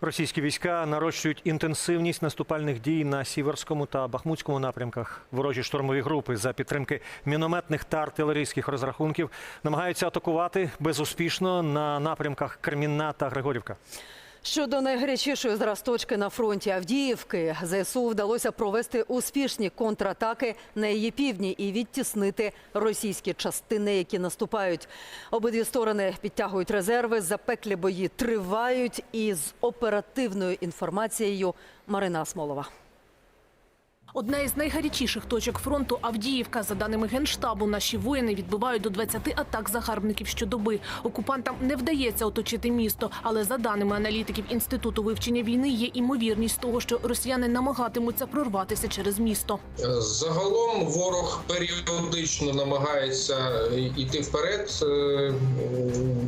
Російські війська нарощують інтенсивність наступальних дій на Сіверському та Бахмутському напрямках. Ворожі штурмові групи за підтримки мінометних та артилерійських розрахунків намагаються атакувати безуспішно на напрямках Кремінна та Григорівка. Щодо найгарячішої зараз точки на фронті Авдіївки, ЗСУ вдалося провести успішні контратаки на її півдні і відтіснити російські частини, які наступають. Обидві сторони підтягують резерви, запеклі бої тривають. І з оперативною інформацією Марина Смолова. Одна із найгарячіших точок фронту Авдіївка. За даними генштабу, наші воїни відбивають до 20 атак загарбників щодоби. Окупантам не вдається оточити місто, але за даними аналітиків інституту вивчення війни, є імовірність того, що росіяни намагатимуться прорватися через місто. Загалом ворог періодично намагається йти вперед, е,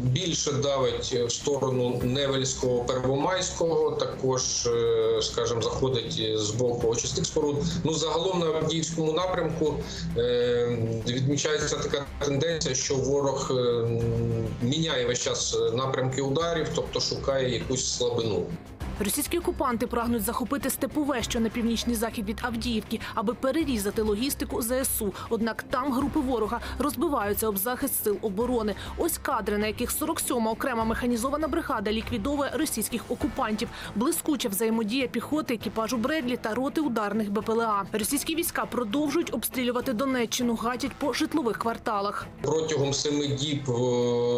більше давить в сторону Невельського, Первомайського, також, е, скажімо, заходить з боку очисних споруд. Ну, загалом на Авдіївському напрямку е, відмічається така тенденція, що ворог е, міняє весь час напрямки ударів, тобто шукає якусь слабину. Російські окупанти прагнуть захопити степове, що на північний захід від Авдіївки, аби перерізати логістику ЗСУ. Однак там групи ворога розбиваються об захист сил оборони. Ось кадри, на яких 47-ма окрема механізована бригада ліквідовує російських окупантів. Блискуча взаємодія піхоти, екіпажу Бредлі та роти ударних БПЛА. Російські війська продовжують обстрілювати Донеччину, гатять по житлових кварталах. Протягом семи діб е,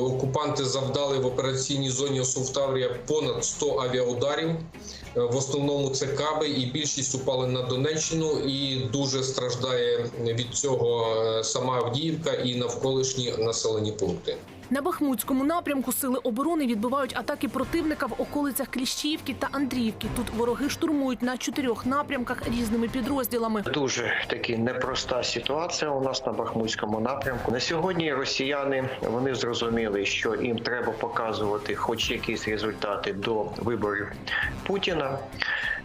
окупанти завдали в операційній зоні Осовтаврія понад 100 авіаударів. Е, В основному це каби, і більшість упали на Донеччину. І дуже страждає від цього е, сама Авдіївка і навколишні населені пункти. На Бахмутському напрямку сили оборони відбивають атаки противника в околицях Кліщіївки та Андріївки. Тут вороги штурмують на чотирьох напрямках різними підрозділами. Дуже таки непроста ситуація у нас на Бахмутському напрямку. На сьогодні росіяни вони зрозуміли, що їм треба показувати хоч якісь результати до виборів Путіна.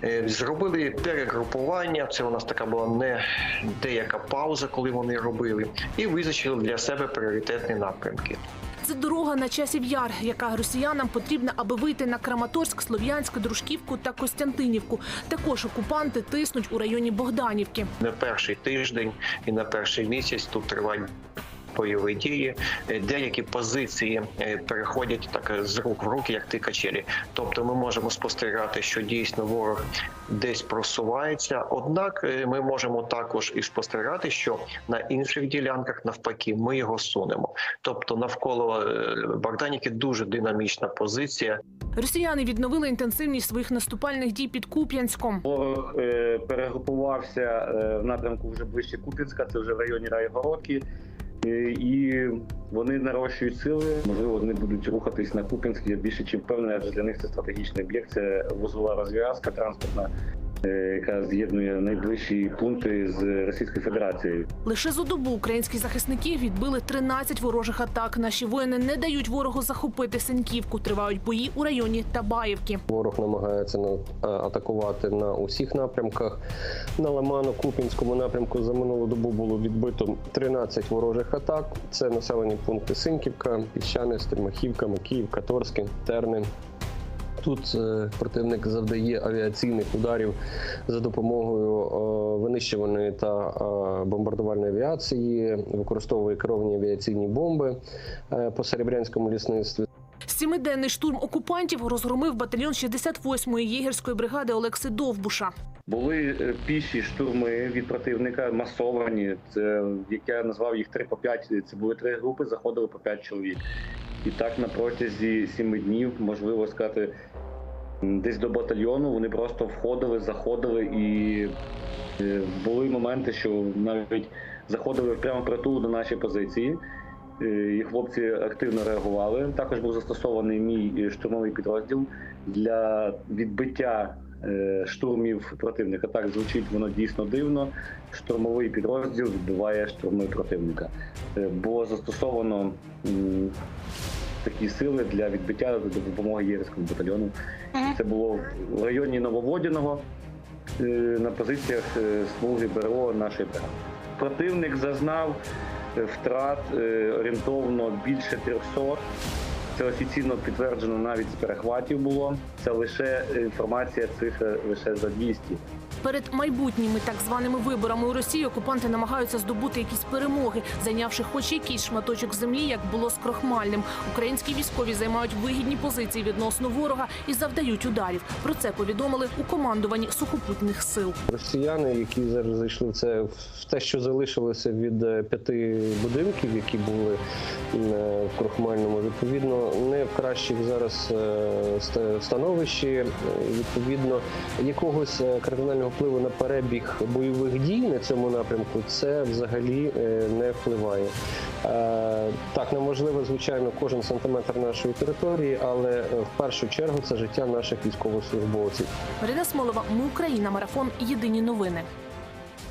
Е, Зробили перегрупування. Це у нас така була не деяка пауза, коли вони робили, і визначили для себе пріоритетні напрямки. Це дорога на часів яр, яка росіянам потрібна, аби вийти на Краматорськ, Слов'янськ, Дружківку та Костянтинівку. Також окупанти тиснуть у районі Богданівки. на перший тиждень і на перший місяць тут тривають бойові дії. Е, Деякі позиції е, переходять так е, з рук в руки, як ті качелі. Тобто, ми можемо спостерігати, що дійсно ворог десь просувається. Однак ми можемо також і спостерігати, що на інших ділянках навпаки ми його сунемо. Тобто, навколо Богданівки дуже динамічна позиція. Росіяни відновили інтенсивність своїх наступальних дій під Куп'янськом. Ворог е, перегрупувався е, в напрямку вже ближче Купінська, це вже в районі Райгородки. Е, і вони нарощують сили. Можливо, вони будуть рухатись на Купінськ. Я більше чим впевнений, адже для них це стратегічний об'єкт. Це вузова розв'язка транспортна, яка з'єднує найближчі пункти з Російською Федерацією. Лише за добу українські захисники відбили 13 ворожих атак. Наші воїни не дають ворогу захопити Сеньківку. Тривають бої у районі Табаївки. Ворог намагається на- атакувати на усіх напрямках. На Лимано-Купінському напрямку за минулу добу було відбито 13 ворожих атак. Це населені пункти Синьківка, Піщани, Стельмахівка, Макіївка, Торське, Терни. Тут е, противник завдає авіаційних ударів за допомогою е, винищувальної та е, бомбардувальної авіації, використовує керовані авіаційні бомби по Серебрянському лісництві. Семиденний штурм окупантів розгромив батальйон 68-ї єгерської бригади Олекси Довбуша. Були піші штурми від противника, масовані. Це як я назвав їх 3 по 5. Це були три групи, заходили по 5 чоловік. І так на протязі 7 днів, можливо сказати, десь до батальйону вони просто входили, заходили і е, були моменти, що навіть заходили прямо притул до нашої позиції. Е, І хлопці активно реагували. Також був застосований мій е, штурмовий підрозділ для відбиття штурмів противника. Так звучить воно дійсно дивно. Штурмовий підрозділ відбиває штурми противника. Е, Було застосовано такі сили для відбиття за допомоги єрському батальйону. Це було в районі Нововодяного е, на позиціях е, смуги БРО нашої бригади. Противник зазнав е, втрат е, орієнтовно більше 300. Це офіційно підтверджено навіть з перехватів було. це лише інформація, цифра лише за 200. Перед майбутніми так званими виборами у Росії окупанти намагаються здобути якісь перемоги, зайнявши хоч якийсь шматочок землі, як було з крохмальним. Українські військові займають вигідні позиції відносно ворога і завдають ударів. Про це повідомили у командуванні сухопутних сил. Росіяни, які зараз зайшли в це в те, що залишилося від е, п'яти будинків, які були е, в крохмальному, відповідно, не в кращих зараз е, становищі. Відповідно, якогось кардинального впливу на перебіг бойових дій на цьому напрямку це взагалі е, не впливає. Е, Так, нам важливо, звичайно, кожен сантиметр нашої території, але е, в першу чергу це життя наших військовослужбовців. Марина Смолова, ми Україна, марафон. Єдині новини.